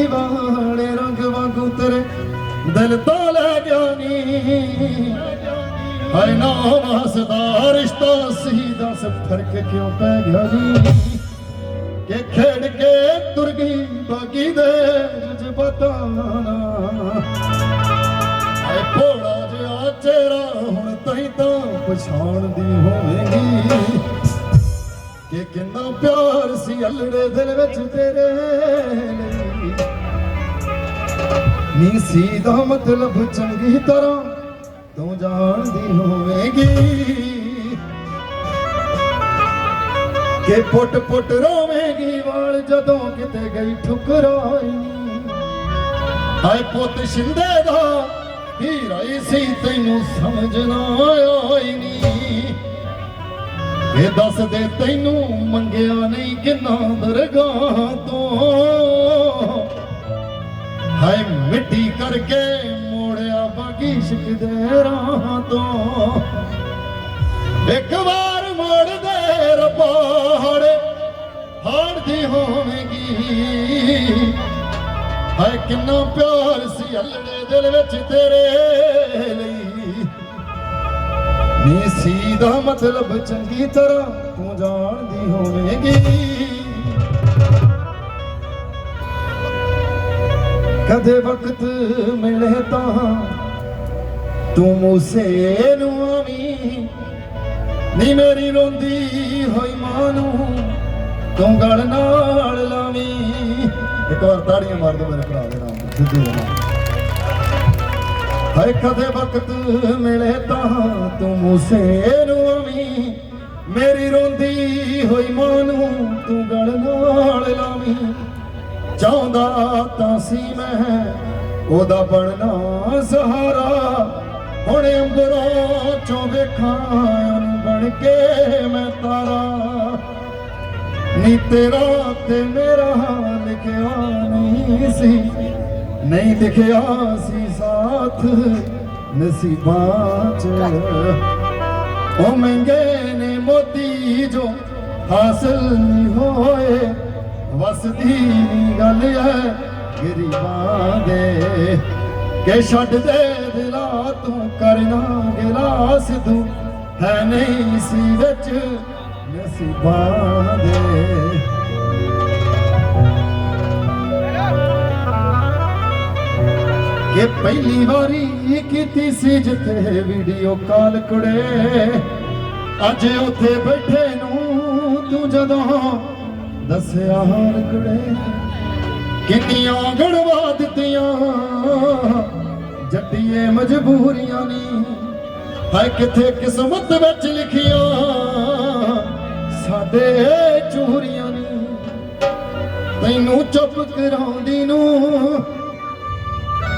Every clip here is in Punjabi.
ਵਾਲੇ ਰੰਗ ਵਾਂਗੂ ਤੇਰੇ ਦਿਲ ਤੋਂ ਲੈ ਗਿਆ ਨੀ। ਹਾਏ ਨਾ ਹੱਸਦਾ ਰਿਸ਼ਤਾ ਸੀ ਦੱਸ ਫ਼ਰਕ ਕਿਉਂ ਪੈ ਗਿਆ ਜੀ ਕਿ ਖੇਡ ਕੇ ਤੁਰ ਗਈ ਬਾਗੀ ਦੇ ਜਜ਼ਬਾਤਾਂ ਹਾਏ ਭੋਲਾ ਜਿਹਾ ਚਿਹਰਾ ਹੁਣ ਤਈ ਤਾਂ ਪਛਾਣਦੀ ਹੋਵੇਂਗੀ। ਕਿ ਕਿੰਨਾ ਪਿਆਰ ਸੀ ਅਲੜੇ ਦਿਲ ਵਿੱਚ ਤੇਰੇ ਨੀ ਸੀ ਦਾ ਮਤਲਬ ਚੰਗੀ ਤਰ੍ਹਾਂ ਤੂੰ ਜਾਣਦੀ ਹੋਵੇਂਗੀ ਕਿ ਪੁੱਟ ਪੁੱਟ ਰੋਵੇਂਗੀ ਵਾਲ ਜਦੋਂ ਕਿਤੇ ਗਈ ਠੁਕਰਾਈ। ਹਾਏ ਪੁੱਤ ਸ਼ਿੰਦੇ ਦਾ ਹੀਰਾ ਹੀ ਸੀ, ਤੈਨੂੰ ਸਮਝ ਨਾ ਆਈ ਨੀ। ਇਹ ਦੱਸ ਦੇ ਤੈਨੂੰ ਮੰਗਿਆ ਨਹੀਂ ਕਿੰਨਾ ਦਰਗਾਹ ਤੋਂ। ਹਾਏ ਮਿੱਟੀ ਕਰਕੇ ਮੋੜਿਆ ਬਾਗੀ ਦੇ ਰਾਹਾਂ ਤੋਂ। ਇੱਕ ਵਾਰ ਮੋੜ ਦੇ ਰੱਬਾ ਹਾੜੇ ਹਾੜਦੀ ਹੋਵੇਂਗੀ। ਹਾਏ ਕਿੰਨਾ ਪਿਆਰ ਸੀ ਅਲੜੇ ਦਿਲ ਵਿੱਚ ਤੇਰੇ ਲਈ। ਨੀ ਸੀ ਦਾ ਮਤਲਬ ਚੰਗੀ ਤਰ੍ਹਾਂ ਤੂੰ ਜਾਣਦੀ ਹੋਵੇਗੀ। ਕਦੇ ਵਕਤ ਮਿਲੇ ਤਾਂ ਤੂੰ ਮੂਸੇ ਨੂੰ ਆਵੀਂ। ਨੀ ਮੇਰੀ ਰੋਂਦੀ ਹੋਈ ਮਾਂ ਨੂੰ ਤੂੰ ਗਲ ਨਾਲ ਲਾਵੀਂ। ਇੱਕ ਵਾਰ ਤਾੜੀਆਂ ਮਾਰ ਦੋ ਮੇਰੇ ਭਰਾ ਦੇ ਨਾਮ ਤੇ, ਸਿੱਧੂ ਦੇ ਨਾਮ ਹਾਏ, ਕਦੇ ਵਕਤ ਮਿਲੇ ਤਾਂ ਤੂੰ ਮੂਸੇ ਨੂੰ ਆਵੀਂ। ਮੇਰੀ ਰੋਂਦੀ ਹੋਈ ਮਾਂ ਨੂੰ ਤੂੰ ਗਲ ਨਾਲ ਲਾਵੀਂ। ਚਾਹੁੰਦਾ ਤਾਂ ਸੀ ਮੈਂ। ਉਹਦਾ ਬਣਨਾ ਸਹਾਰਾ। ਹੁਣ ਅੰਬਰੋਂ ਚੋਂ ਵੇਖਾਂ ਉਹਨੂੰ ਬਣ ਕੇ ਮੈਂ ਤਾਰਾ। ਨੀ ਤੇਰਾ ਤੇ ਮੇਰਾ ਲਿਖਿਆ ਨਹੀਂ ਸੀ। ਨਹੀਂ ਲਿਖਿਆ ਸੀ ਸਾਥ ਨਸੀਬਾਂ ਚ। ਉਹ ਮਹਿੰਗੇ ਨੇ ਮੋਤੀ ਜੋ ਹਾਸਲ ਨਹੀਂ ਹੋਏ। ਵਸਦੀ ਨੀ ਗੱਲ ਐ ਗਰੀਬਾਂ ਦੇ। ਕੇ ਛੱਡ ਦੇ ਦਿਲਾ ਤੂੰ ਕਰਨਾ ਗਿਲਾ ਤੂੰ। ਹੈ ਨਹੀਂ ਸੀ ਵਿੱਚ ਨਸੀਬਾਂ ਦੇ। ਕਿ ਪਹਿਲੀ ਵਾਰੀ ਕੀਤੀ ਸੀ ਜਿੱਥੇ ਵੀਡੀਓ ਕਾਲ ਕੁੜੇ। ਅੱਜ ਉੱਥੇ ਬੈਠੇ ਨੂੰ ਤੂੰ ਜਦੋਂ ਦੱਸਿਆ ਹਾਲ ਕਿੰਨੀਆਂ ਗੜਵਾ ਦਿੱਤੀਆਂ। ਜੱਟੀਏ ਮਜਬੂਰੀਆਂ ਨੀ। ਹਾਏ, ਕਿੱਥੇ ਕਿਸਮਤ ਵਿੱਚ ਲਿਖੀਆਂ। ਸਾਡੇ ਚੂਰੀਆਂ ਨੀ। ਤੈਨੂੰ ਚੁੱਪ ਕਰਾਉਂਦੀ ਨੂੰ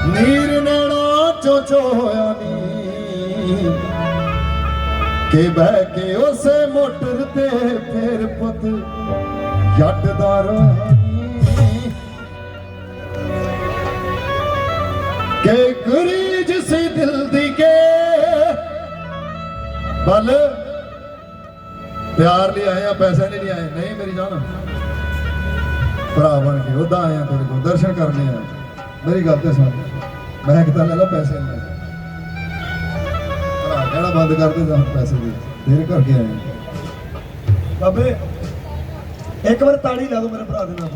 ਨੀਰ ਨੈਣਾ ਚੋ ਚੋਇਆ ਨੀ। ਕਿ ਬਹਿ ਕੇ ਉਸੇ ਮੋਟਰ ਤੇ ਫੇਰ ਪੁੱਤ ਜੱਟ ਦਾ ਰੋਇਆ ਨੀ ਕਿ ਗਰੀਜ ਦਿਲ ਦੀ ਕੇ। ਬਲ। ਪਿਆਰ ਲਈ ਆਏ ਆ, ਪੈਸੇ ਨਹੀਂ ਆਏ। ਨਹੀਂ, ਮੇਰੀ ਜਾਨ। ਭਰਾ ਬਣ ਕੇ ਉਹਦਾ ਆਇਆ ਤੇਰੇ ਕੋਲ, ਦਰਸ਼ਨ ਕਰਨੇ ਆ। ਮੇਰੀ ਗੱਲ ਤੇ ਸੁਣ। ਮੈਂ ਕਿਤਾ ਲੈ ਲਾ ਪੈਸੇ ਨਹੀਂ ਭਰਾ ਕਹਿਣਾ ਬੰਦ ਕਰਦੇ ਜਾਂ ਪੈਸੇ ਦੇ? ਤੇਰੇ ਘਰ ਆਏ ਬਾਬੇ ਇੱਕ ਵਾਰ ਤਾੜੀ ਲਾ ਦਿਓ ਮੇਰੇ ਭਰਾ ਦੇ ਨਾਲ।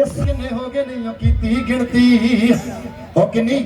ਇਸ ਕਿੰਨੇ ਹੋ ਗਏ ਨਹੀਂ ਕੀਤੀ ਗਿਣਤੀ, ਉਹ ਕਿੰਨੀ